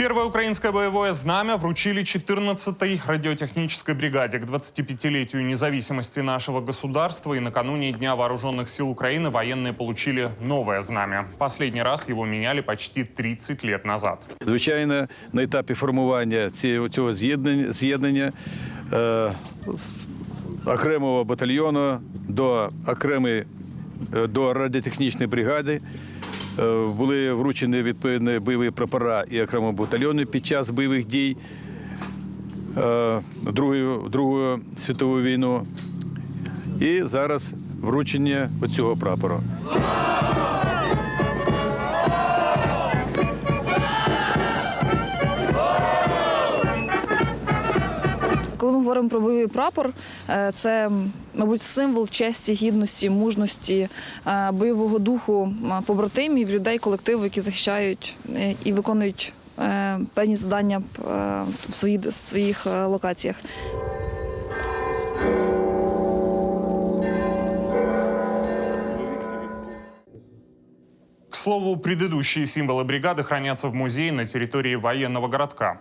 Первое украинское боевое знамя вручили 14-й радиотехнической бригаде к 25-летию независимости нашего государства. И накануне Дня вооруженных сил Украины военные получили новое знамя. Последний раз его меняли почти 30 лет назад. Звичайно, на етапі формування цього, цього з'єднання, з'єднання е, з окремого батальйону до окремої е, до радіотехнічної бригади е, були вручені відповідні бойові прапора і окремо батальйони під час бойових дій е, Другої, світової війну. І зараз вручення оцього прапору. Коли ми говоримо про бойовий прапор, е, це, мабуть, символ честі, гідності, мужності, е, бойового духу е, побратимів, людей, колективу, які захищають е, і виконують е, певні завдання е, в свої- своїх е, локаціях. К слову, предыдущие символы бригады хранятся в музее на территории военного городка.